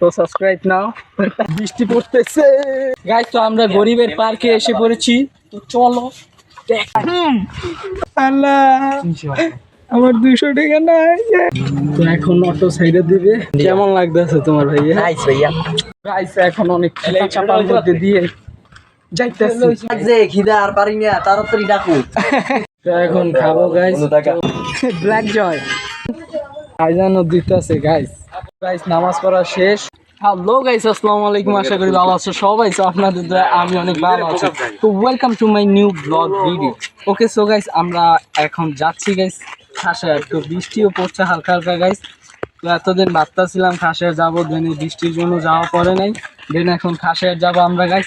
তো সাবস্ক্রাইব নাও। বৃষ্টি পড়তেছে। গাইস তো আমরা গরিবের পার্কে এসে পড়েছি। তো চলো আল্লাহ। আমার টাকা নাই। তো এখন অটো সাইডে দিবে। কেমন লাগতেছে তোমার ভাইয়া? ভাইয়া। গাইস এখন অনেক চাপার মধ্যে দিয়ে যাইতেছি। খিদা আর পারি না তাড়াতাড়ি ডাকু। এখন খাব গাইস ব্ল্যাক জয় আইজানও দিতেছে গাইস গাইস নামাজ পড়া শেষ। হ্যালো গাইস আসসালামু আলাইকুম। আশা করি ভালো আছো সবাই। তো আপনাদের আমি অনেক ভালো আছি। তো welcome to my new vlog video okay so guys আমরা এখন যাচ্ছি গাইস খাসায়। তো বৃষ্টিও পড়ছে হালকা হালকা গাইস তো এতদিন ভাবতেছিলাম খাসায় যাব দেন বৃষ্টির জন্য যাওয়া পড়ে নাই। দেন এখন খাসায় যাব আমরা গাইস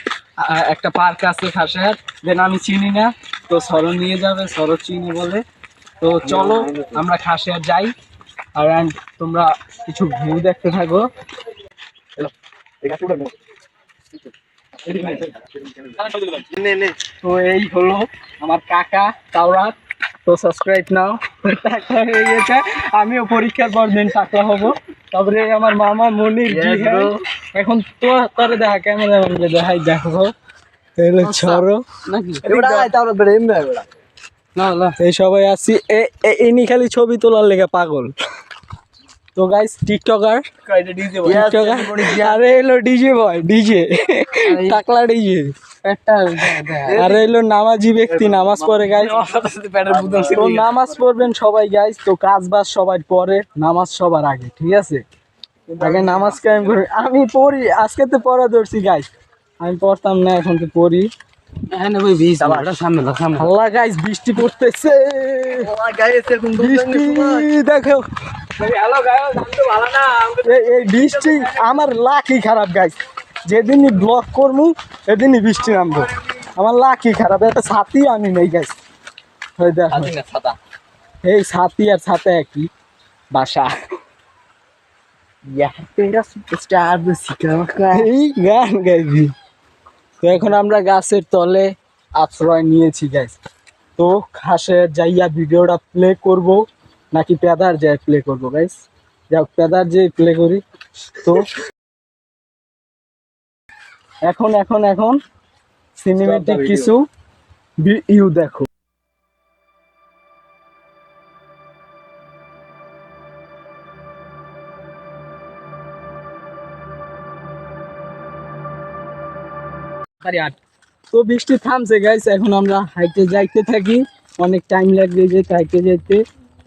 একটা পার্ক আছে খাসায় দেন আমি চিনি না, তো সরো নিয়ে যাবে সরো চিনি বলে। তো চলো, আমরা খাসায় যাই। আর তোমরা কিছু ভিউ দেখতে থাকো। তো এই হলো আমার কাকা তাওরাত। তো সাবস্ক্রাইব নাও। টাকা হয়ে গেছে। আমিও পরীক্ষার পর দিন টাকলা হব। তারপরে আমার মামা মনির. এখন তো তোরে দেখা ক্যামেরা ম্যানকে দেখাই দেখো। এলো ছড়ো নাকি? এই সবাই আছি। এ- এ- ইনি খালি ছবি তোলার লেগে পাগল। তো গাইস টিকটকার টিকটকার আরে এলো ডিজে বয় ডিজে টাকলা ডিজে আরে এলো নামাজি ব্যক্তি নামাজ পড়ে গাইস তো নামাজ পড়বেন সবাই গাইস তো কাজ বাজ সবাই পরে নামাজ সবার আগে ঠিক আছে? আগে নামাজ কায়েম করে আমি পড়ি আজকে তো পড়া ধরছি গাইস আমি পড়তাম না এখন তো পড়ি। বৃষ্টি পড়তেছে। দেখো। এই- এই বৃষ্টি আমার লাখই খারাপ গাইস যেদিনই ব্লক করব সেদিনই বৃষ্টি নামবো। আমার লাখই খারাপ একটা ছাতি আমি নেই গাইস এই ছাতি আর ছাতে একই। বাসা। এই গান গাইবি। তো এখন আমরা গাছের তলে আশ্রয় নিয়েছি গাইস তো খাসে যাইয়া ভিডিওটা প্লে করব নাকি পেদার যাই প্লে করব গাইস যাক পেদার যে প্লে করি। তো এখন এখন এখন সিনেমেটিক কিছু ইউ দেখো। তো বৃষ্টি থামছে এখন আমরা হাইটে যাইতে থাকি। অনেক টাইম লাগবে হাইটে যেতে।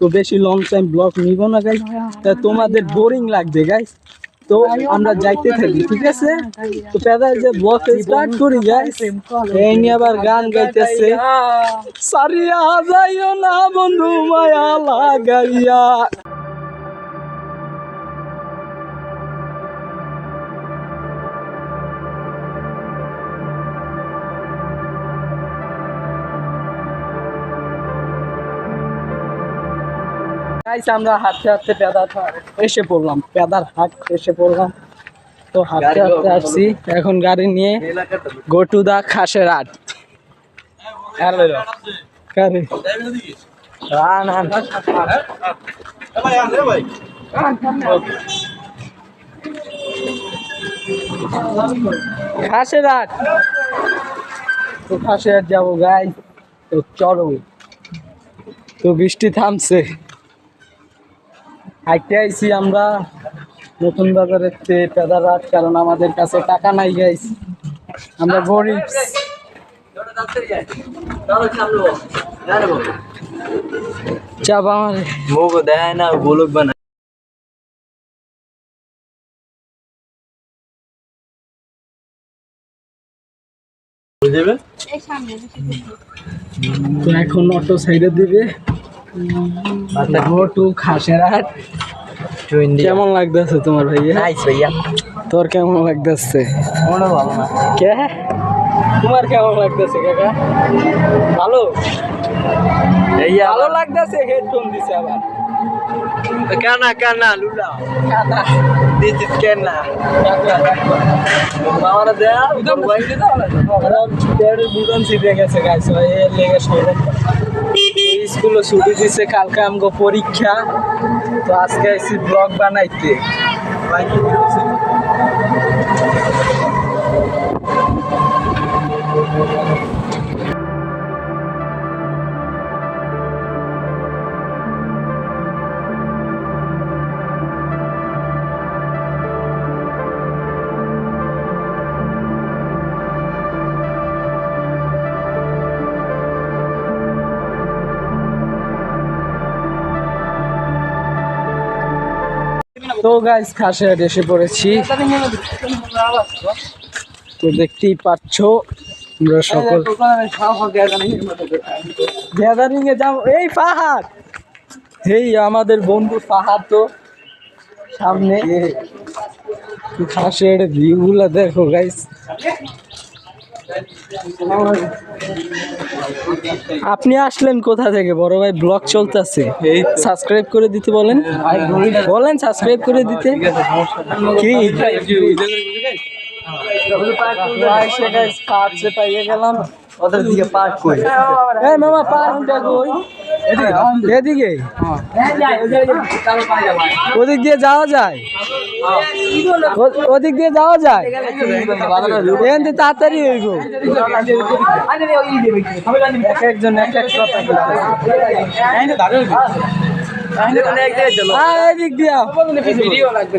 তো বেশি লং টাইম ব্লক নিব না গাইস তা তোমাদের বোরিং লাগবে গাইস তো আমরা যাইতে থাকি, ঠিক আছে? তো পেদা যে ব্লক স্টার্ট করি গাইস এই নিয়ে আবার গান গাইতেছে। সারিয়া যাইও না বন্ধু, মায়া লাগাইয়া। গাইস আমরা হাঁটতে হাঁটতে পেদার এসে পড়লাম পেদার হাট এসে পড়লাম। তো হাঁটতে হাঁটতে আসছি এখন গাড়ি নিয়ে গো টু দা খাসের হাট। খাসের হাট। তো খাসের হাট যাব গাই তো চলো। তো বৃষ্টি থামছে। হাইটে আইছি আমরা। নতুন বাজারের পেদারাত কারণ আমাদের কাছে টাকা নাই গাইস আমরা গরিব। চাপ আমার। মুখ দেয় না বলুক বানা তো এখন অটো সাইডে দিবে। গো টু কেমন লাগতেছে তোমার ভাইয়া? নাইস ভাইয়া। তোর কেমন লাগতেছে? মনে ভালো না। কে? তোমার কেমন লাগতেছে কাকা? ভালো? এই ভালো লাগতেছে হেডফোন দিছে আবার। কানা কানা লুলা। কাদা দিস ইজ কানা। দেয়া একদম পেয়ারের বুদন ছিটে গেছে গাইছে এর লেগে সরব স্কুলে ছুটি দিছে কালকে আমগো পরীক্ষা। তো আজকে এসে ব্লগ বানাইতে। তো গাইস খাসে এসে পড়েছি। তো দেখতেই পাচ্ছ, আমরা সকল গ্যাদারিং এ যাও এই পাহাড়! এই আমাদের বন্ধু পাহাড় তো, সামনে। খাসের ভিউ গুলা দেখো গাইস আপনি আসলেন কোথা থেকে? বড় ভাই ব্লগ চলতেছে। সাবস্ক্রাইব করে দিতে বলেন। বলেন সাবস্ক্রাইব করে দিতে। কি? পার্ক পাইয়ে গেলাম। ওদের দিকে পার্ক কই মামা পার্ক কই? এদিকে ওদিক দিয়ে যাওয়া যায়। ওদিক দিয়ে যাওয়া যায়। এখান থেকে তাড়াতাড়ি হইব। এক একজন এক এক কথা ভিডিও লাগবে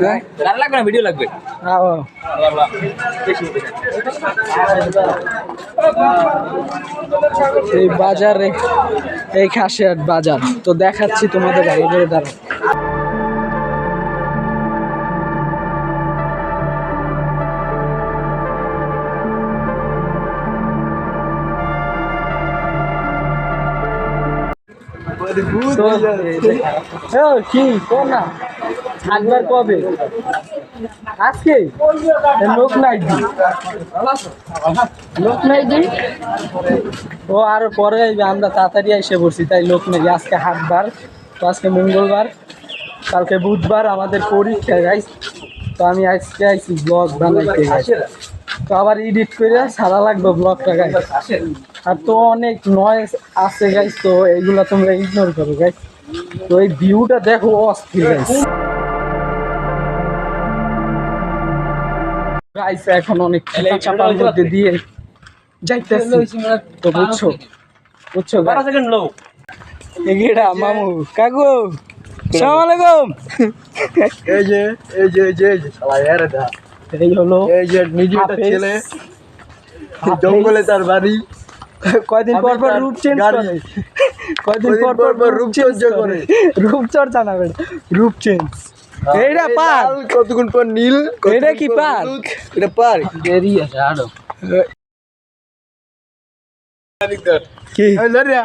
ভিডিও লাগবে? আও। এই বাজারে এই খাসিয়ার বাজার। তো দেখাচ্ছি তোমাদের ভালো করে দাঁড়া কি? কোন না? থাকবার কবে? আজকে? লোক নাই দি। লোক নাই দি? ও আর পরে আমরা তাড়াতাড়ি এসে পড়ছি তাই লোক নেই আজকে হাটবার তো আজকে মঙ্গলবার কালকে বুধবার আমাদের পরীক্ষা গাইস তো আমি আজকে আইছি ব্লগ বানাইতে guys। তো আবার এডিট করে সারা লাগবে ব্লগটা গাইস আর তো অনেক নয়েজ আছে গাইস তো এইগুলা তোমরা ইগনোর করো গাইস তো এই ভিউটা দেখো অস্থির গাইস গাইস এখন অনেক চাপা চাপার মধ্যে দিয়ে যাইতেছি। তো বুঝছ? বুঝছ বারো সেকেন্ড লো এগিয়েটা মামু কাকু সালাম আলাইকুম। এই যে এই যে এই যে দা। এই হলো এই যে নিজে একটা হাফেজ। ছেলে। জঙ্গলে তার বাড়ি। কয়দিন পর পর রূপ চেঞ্জ। করে কয়দিন পর পর পর রূপ চেঞ্জ করে। রূপ চর্চা না বেটা রূপ চেঞ্জ এইটা এই পার লাল, কতক্ষণ পর নীল এটা কি পর পার্ক? এটা পার্ক। দেরি আছে আরও। কি? এই লরিয়া।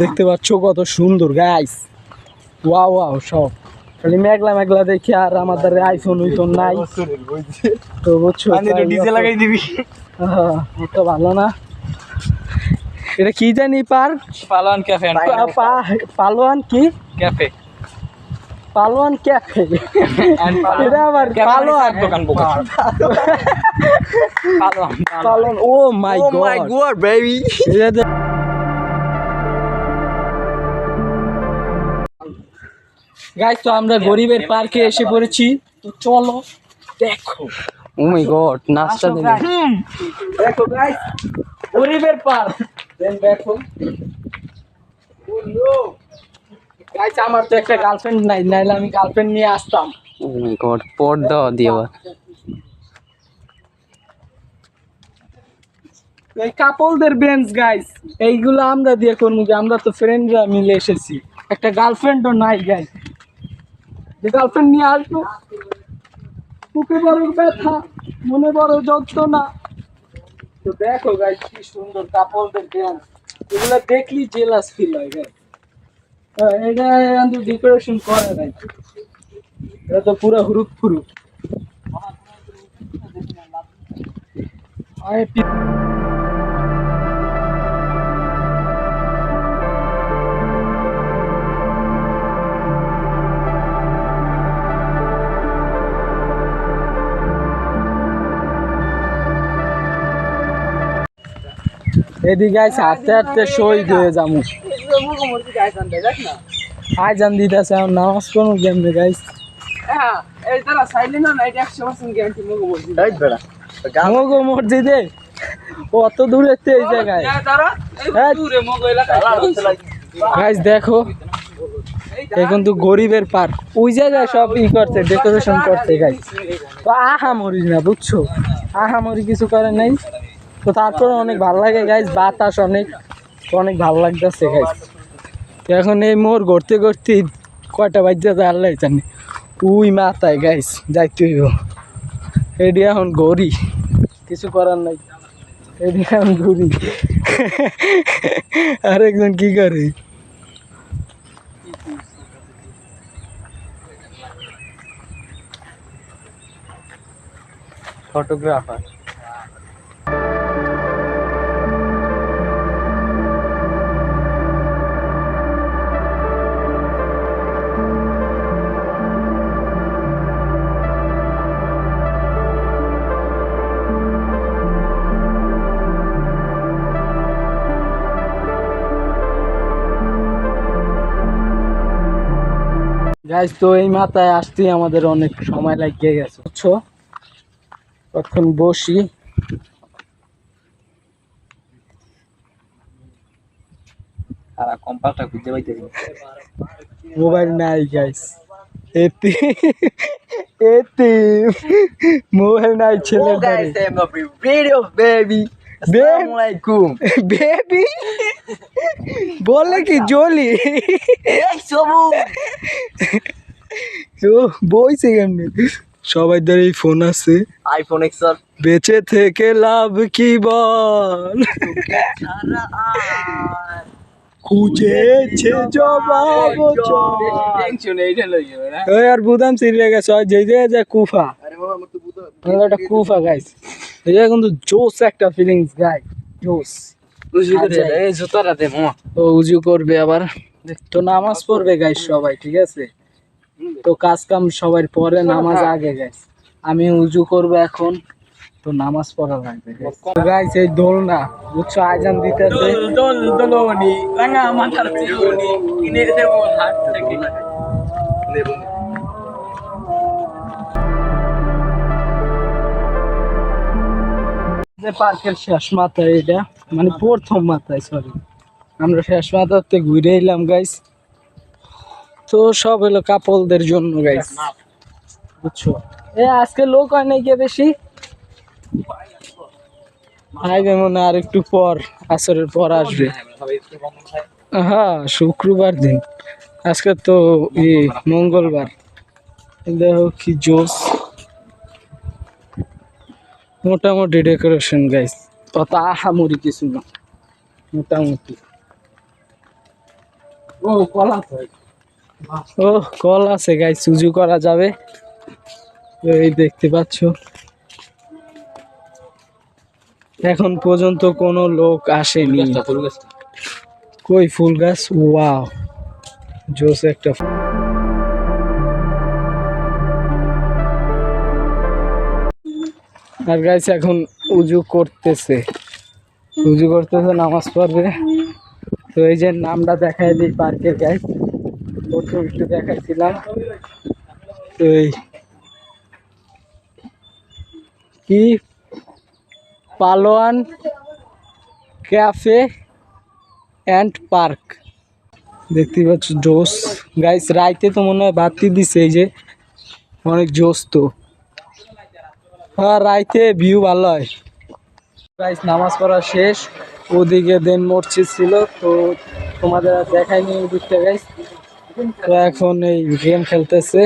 দেখতে পাচ্ছ কত সুন্দর গাইস ওয়াও ওয়াও সব। খালি মেঘলা মেঘলা দেখি আর আমাদের আইফোন উইফোন নাই। তো বুঝছ তাই দিবি। হ্যাঁ, তো ভালো না। এটা কি জানি পার পালন ক্যাফে পালোয়ান কি? ক্যাফে। পালোয়ান ক্যাফে। এটা আবার পালোয়ান। দোকান বোকা পালন পালোয়ান ও my oh my God. God baby guys তো আমরা গরিবের পার্কে এসে পড়েছি। তো চলো দেখো। ও মাই গড নাচটা দেখো গাইস গরিবের পার্ক দেন দেখো। গাইস আমার তো একটা গার্লফ্রেন্ড নাই নাইলে আমি গার্লফ্রেন্ড নিয়ে আসতাম। ও মাই গড পর্দা দিয়ে এই কাপলদের বেঞ্চ গাইস এইগুলো আমরা দিয়ে করব? আমরা তো ফ্রেন্ডরা মিলে এসেছি। একটা গার্লফ্রেন্ডও নাই গাইস যে গার্লফ্রেন্ড নিয়ে আসব। বুকে বড় ব্যথা, মনে বড় যন্ত্রণা। তো দেখো গাইস কি সুন্দর কাপলদের বেঞ্চ এগুলো দেখলি জেলাস ফিল হয় গাইস এটা কিন্তু ডেকোরেশন করে নাই এটা তো পুরো হুরুক ফুরুক। আয় এদিকে আইসে হাঁটতে হাঁটতে শহীদ হয়ে যাব আইজান দিতেছে আমার নামাজ পড়ুন কেমনে গাইস এই বেড়া গান মগো মসজিদে? অত দূরে এই জায়গায়। গাইস দেখো। এখন তো গরিবের পার্ক ওই জায়গায় সব ই করছে ডেকোরেশন করছে গাইস আহা মরিস না, বুঝছ? আহা মরি কিছু করে নাই। তো তারপরে অনেক ভালো লাগে গাইস বাতাস অনেক অনেক ভালো লাগতেছে গাইস তো এখন এই মোর ঘুরতে ঘুরতে কয়টা বাজছে আল্লাহ জানে। উই মাথায় গাইস যাইতে হইব। এডি এখন গড়ি কিছু করার নাই। এডি এখন ঘুরি। আরেকজন কি করে? ফটোগ্রাফার গাইজ তো এই মাথায় আসতেই আমাদের অনেক সময় লাগিয়ে গেছে বুঝছ? তখন বসি। সারা কম্পাসটা খুঁজে পাইতেছি। মোবাইল নাই গাইস এতে এতে মোবাইল নাই a video baby. বেবি বলে কি জলি এই সবু বইছে কেমনি সবাই ধরে ফোন আছে আইফোন এক্সআর বেঁচে থেকে লাভ কি বল খুঁজেছে জবাব আর বুদাম সিরিয়া গেছে যে যে কুফা আরে বাবা আমার একটা কুফা গাইস এটা কিন্তু জোস একটা ফিলিংস গাই জোস। বুঝি করে। এই জুতাটা দে মামা। ও উজু করবে আবার। তো নামাজ পড়বে গাইস সবাই ঠিক আছে? তো কাজ কাম সবার পরে নামাজ আগে গাইস আমি উজু করব এখন। তো নামাজ পড়া লাগবে গাইস এই বুঝছ আজান দিতেছে। দল দলনি রাঙা মাথার চিরুনি কিনে দেব হাত থেকে। দেব। যে পার্কের শেষ মাথায় এটা মানে প্রথম মাথায় সরি আমরা শেষ মাথাতে ঘুরে এলাম গাইস তো সব হলো কাপলদের জন্য গাইস বুঝছ? এ, আজকে লোক হয় নাই কে বেশি? আইবে মনে আর একটু পর, আসরের পর আসবে। হ্যাঁ শুক্রবার দিন। আজকে তো ই, মঙ্গলবার। দেখো কি জোস মোটামুটি ডেকোরেশন গাইস অত আহামরি কিছু না। মোটামুটি। ও কলা ও কল আছে গাইস উজু করা যাবে। এই দেখতে পাচ্ছ। এখন পর্যন্ত কোনো লোক আসেনি। কই ফুল গাছ? ওয়াও। জোস একটা আর গাইস এখন উজু করতেছে। উজু করতেছে, নামাজ পড়বে। তো এই যে নামটা দেখাই দিই পার্কের গাইস প্রথম একটু দেখাইছিলাম। তো এই কি? Palowan cafe and park. দেখতেই পাচ্ছ জোস গাইস রাইতে তো মনে হয় বাতি দিছে, এই যে। অনেক জোস তো। রাইতে ভিউ ভালো হয়। গাইস নামাজ পড়া শেষ, ওদিকে দেন মসজিদ ছিল, তো তোমাদের দেখাইনি ওদিকটা গাইস তো এখন এই গেম খেলতেছে।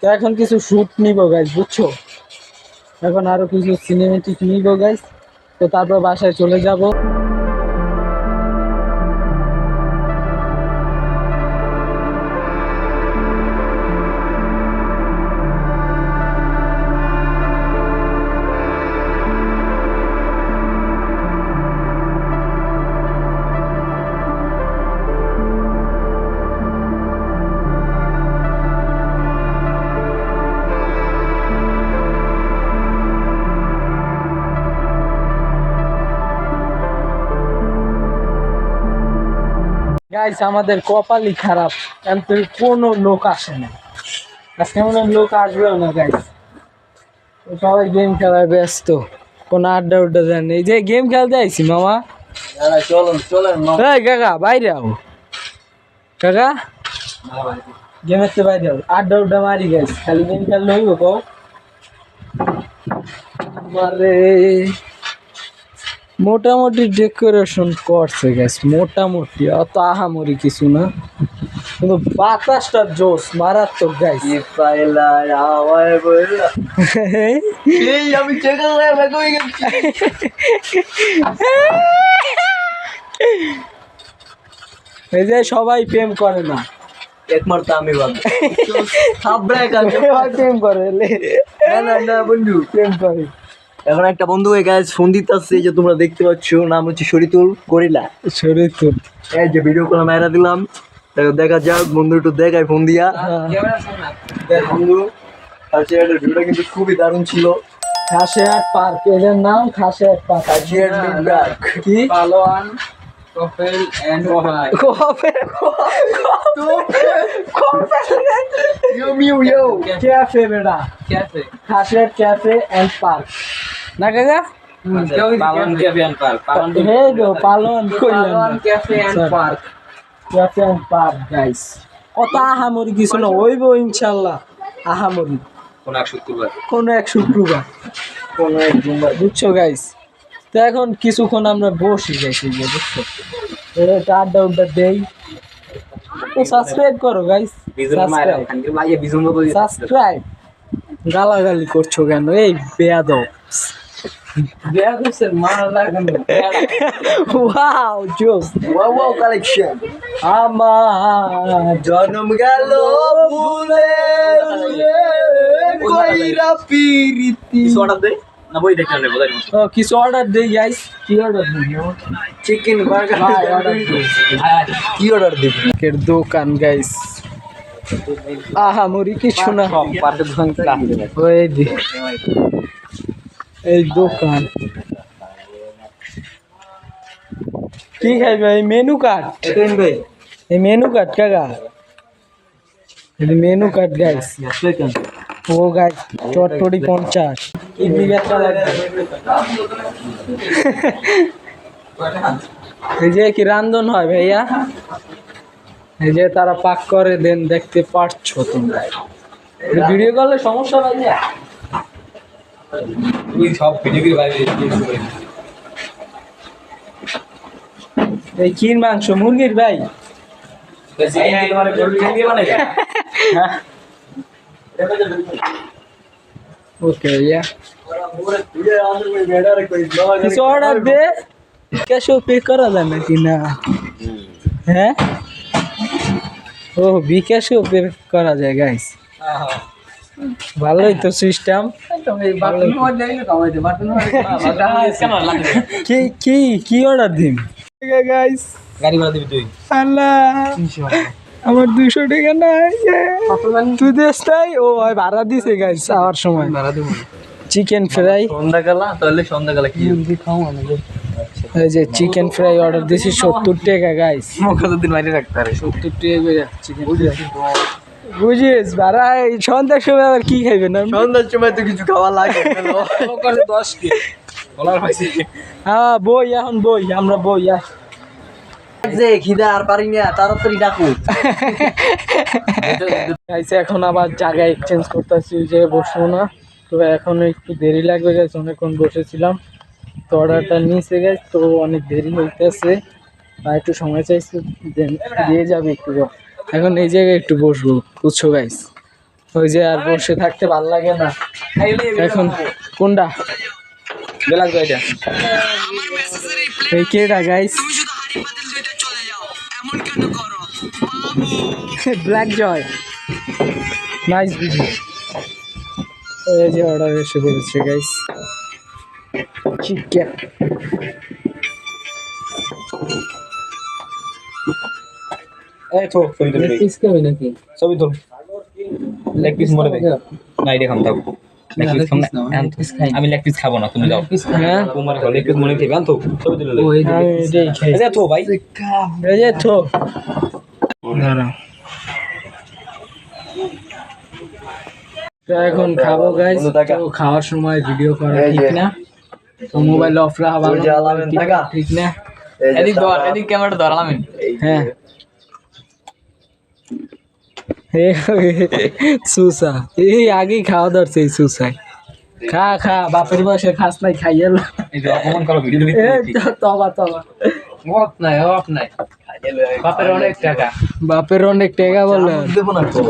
তো এখন কিছু শুট নিব গাইস বুঝছ? এখন আরও কিছু সিনেমেটিক নিব গাইস তো তারপর বাসায় চলে যাব। গাইস আমাদের কপালই খারাপ। কিন্তু কোনো লোক আসে না। আজকে মনে লোক আসবেও না গাইস সবাই গেম খেলায় ব্যস্ত। কোনো আড্ডা উড্ডা দেন এই যে গেম খেলতে আইছি মামা। চলেন চলেন কাকা বাইরে আও। কাকা? গেমের তো বাইরে আও। আড্ডা উড্ডা মারি গাইস খালি গেম খেললে হইব কও মারে। মোটামুটি ডেকোরেশন করছে গ্যাস মোটামুটি অত আহামরি কিছু না। কিন্তু বাতাসটা জোস মারাত্মক গাইস আমি এই যে সবাই প্রেম করে না। একমার তো আমি কাজ সবাই প্রেম করে। না না বন্ধু। প্রেম করে। এখন একটা বন্ধু হয়ে গেছে ফোন আসছে যে তোমরা দেখতে পাচ্ছ নাম হচ্ছে শরীতুল করিলা শরীতুল। এই যে ভিডিও করে মেরা দিলাম। দেখা যাক বন্ধু একটু দেখায় ফোন দিয়া। দেখ বন্ধু আচ্ছা এটা ভিডিওটা কিন্তু খুবই দারুণ ছিল। খাসিয়াট পার্ক এদের নাম খাসিয়াট পার্ক। big bag. কি? পালোয়ান। কফেল এন্ড ওয়াই কবে ইউ মিউ ইউ ক্যাফে বেটা ক্যাফে ক্যাফে এন্ড পার্ক না কাকা? Palowan cafe and park Palowan হে গো পালন cafe and. Park cafe and park guys কত আহামরি কিছু না হইব ইনশাল্লাহ আহামরি কোন এক শুক্রবার কোনো এক শুক্রবার কোনো এক জুম্বার বুঝছ গাইস তো এখন কিছুক্ষণ আমরা বসি গাইছি যে বুঝছ? এটা আড্ডা উড্ডা দেই। তো সাবস্ক্রাইব করো গাইস সাবস্ক্রাইব গালাগালি করছ কেন? এই লাগানো। ওয়াও জোস। ওয়াও ওয়াও কালেকশন আমার জন্ম গেল ভুলে ভুলে কইরা পিরিতি কিছু দে। না বই দেখতে নেব তাই ও, কিছু অর্ডার দেই গাইস কি অর্ডার দিই চিকেন বার্গার ভাই অর্ডার দিই কি অর্ডার দিবি কের দোকান গাইস আহা মরি কিছু না পার্কের দোকান থেকে আসতে পারে ওই দি এই দোকান কি খাইবে এই মেনু কার্ড এখান ভাই এই মেনু কার্ড কাকা এই মেনু কার্ড গাইস ও গাইস চটপটি এই যে কি রান্ধন হয় ভাইয়া? এই যে তারা পাক করে দেন দেখতে পারছ তোমরা। ভিডিও করলে সমস্যা ভাইয়া তুই সব ভিডিওগুলো বাইরে এই মাংস মুরগির ভাই? তোমার গরু দিয়ে বানাই ওকে ভাইয়া কিছু অর্ডার দে ক্যাশ পে করা যায় নাকি না হ্যাঁ ও বিকাশেও পে করা যায় গাইস ভালোই তো সিস্টেম বাটন দেই না কামাইতে বাটন কেন লাগে কি কি কি অর্ডার দিন গাইস গাড়ি ভাড়া দিবি তুই আল্লাহ আমার দুশো টাকা নাই তুই দেশ তাই? ও ভাই ভাড়া দিছে গাইস যাওয়ার সময়। ভাড়া দিব চিকেন ফ্রাই সন্ধ্যাবেলা তাহলে সন্ধ্যাবেলা কি? এই যে চিকেন ফ্রাই অর্ডার দিছি সত্তর টাকা গাইস কতদিন বাইরে রাখতে পারে। সত্তর টাকা করে চিকেন বুঝিস ভাড়া এই সন্ধ্যার সময় আবার কি খাইবেন না? সন্ধ্যার সময় তো কিছু খাওয়া লাগে দশ কে। ডলার হ্যাঁ বই এখন বই আমরা বই আস যে খিদা আর পারি না, তাড়াতাড়ি ডাকু। গাইছে এখন আবার জায়গা এক্সচেঞ্জ করতেছি জায়গায় বসবো না। তো এখন একটু দেরি লাগবে গেছে, অনেকক্ষণ বসেছিলাম। তো অর্ডারটা নিয়েছে গেছে, তো অনেক দেরি হইতেছে। আর একটু সময় চাইছে দিয়ে যাবে একটু। এখন এই জায়গায় একটু বসবো, বুঝছ গাইস ওই যে আর বসে থাকতে ভালো লাগে না। এখন কোনটা? বেলা কয়টা এই কেটা গাইস ব্ল্যাক জয় নাইস ভিডিও এই যে অর্ডার এসে পড়েছে গাইস চিকেন এই তো ছবি পিস খাবে নাকি? ছবি তুল লেগ পিস মরে দে না এটা খাম থাক। আমি লেগ পিস খাব না তুমি যাও। হ্যাঁ? তোমার লেগ পিস মনে খেয়ে তো ছবি তুলে ওই আমি এটাই খাই। আচ্ছা তো ভাই। এই যে তো। দাঁড়াও। তো এখন খাব টাকা। তো খাওয়ার সময় ভিডিও করা ঠিক না? তো মোবাইল অফ রাখা ভালো ঠিক- না? এদিক ধর এদিক ক্যামেরাটা ধরালাম হ্যাঁ। এ সুসা। এই আগেই খাওয়া ধরছে এই সুসাই। খা খা বাপের বসে খাস নাই খাইয়ে তবা তবা। অফ নাই অফ নাই। বাপের অনেক টাকা। বাপের অনেক টেকা না তো।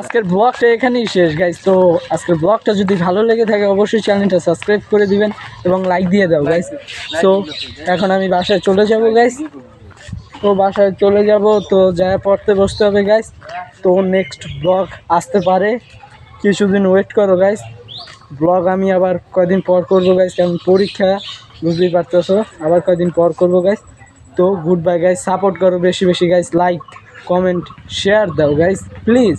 আজকের ব্লগটা এখানেই শেষ গাইজ তো আজকের ব্লগটা যদি ভালো লেগে থাকে অবশ্যই চ্যানেলটা সাবস্ক্রাইব করে দিবেন এবং লাইক দিয়ে দাও গাইজ তো এখন আমি বাসায় চলে যাব গাইজ তো বাসায় চলে যাব তো যা পড়তে বসতে হবে গাইজ তো নেক্সট ব্লগ আসতে পারে। কিছুদিন ওয়েট করো গাইজ ব্লগ আমি আবার কয়দিন পর করব গাইজ কারণ পরীক্ষা বুঝতেই পারতেছো। আবার কয়দিন পর করব গাইজ তো গুড বাই গাইজ সাপোর্ট করো বেশি বেশি গাইজ লাইক কমেন্ট শেয়ার দাও গাইজ প্লিজ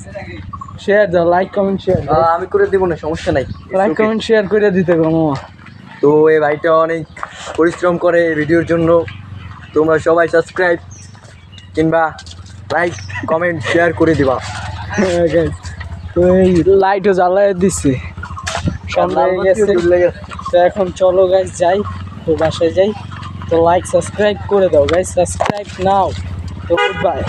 শেয়ার দাও লাইক কমেন্ট শেয়ার আমি করে দেবো না সমস্যা নাই। লাইক কমেন্ট শেয়ার করে দিতে গো মামা। তো এই ভাইটা অনেক পরিশ্রম করে এই ভিডিওর জন্য। তোমরা সবাই সাবস্ক্রাইব কিংবা লাইক কমেন্ট শেয়ার করে দিবা। হ্যাঁ, তো এই লাইটও জ্বালায় দিচ্ছে সন্ধ্যা হয়ে গেছে। তো এখন চলো গাইজ যাই। তো বাসায় যাই। তো লাইক সাবস্ক্রাইব করে দাও গাইজ সাবস্ক্রাইব নাও তো গুড বাই